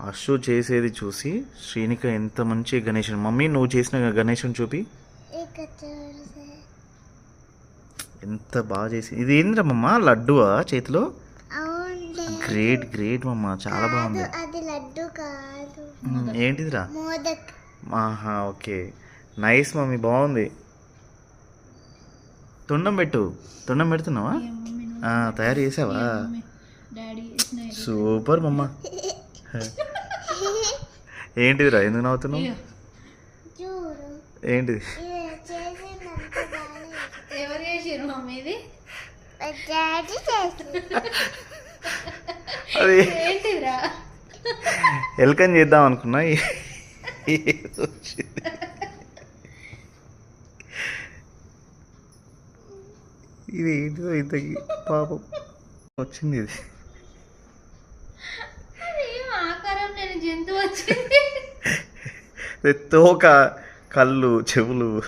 అశు చేసేది చూసి శ్రీనిక ఎంత మంచి గణేశుని. మమ్మీ నువ్వు చేసిన గణేశుని చూపి. ఎంత బాగా చేసి ఇది ఏందిరా మమ్మ? లడ్డువా చేతిలో? గ్రేట్ గ్రేట్ మమ్మ. చాలా బాగుంది. అది లడ్డు కాదు. మ్మ్, ఏంటిదిరా? మోదక్. ఆహా ఓకే. నైస్ మమ్మీ బాగుంది. తుండం పెట్టు. తుండం పెడుతున్నావా? ఆ, తయారు చేసావా? సూపర్ మమ్మ. ఏంటిదిరా? ఎందుకు నవ్వుతున్నావు? ఏంటిది? ఎవరు చేసారు మమ్మీ ఇది? అది ఏంటిదిరా? ఎల్కన్ చేద్దాం అనుకున్నా. ఇది ఏంటిదో ఇంతకి? పాపం. వచ్చింది ఇది. తోక కళ్ళు చెవులు.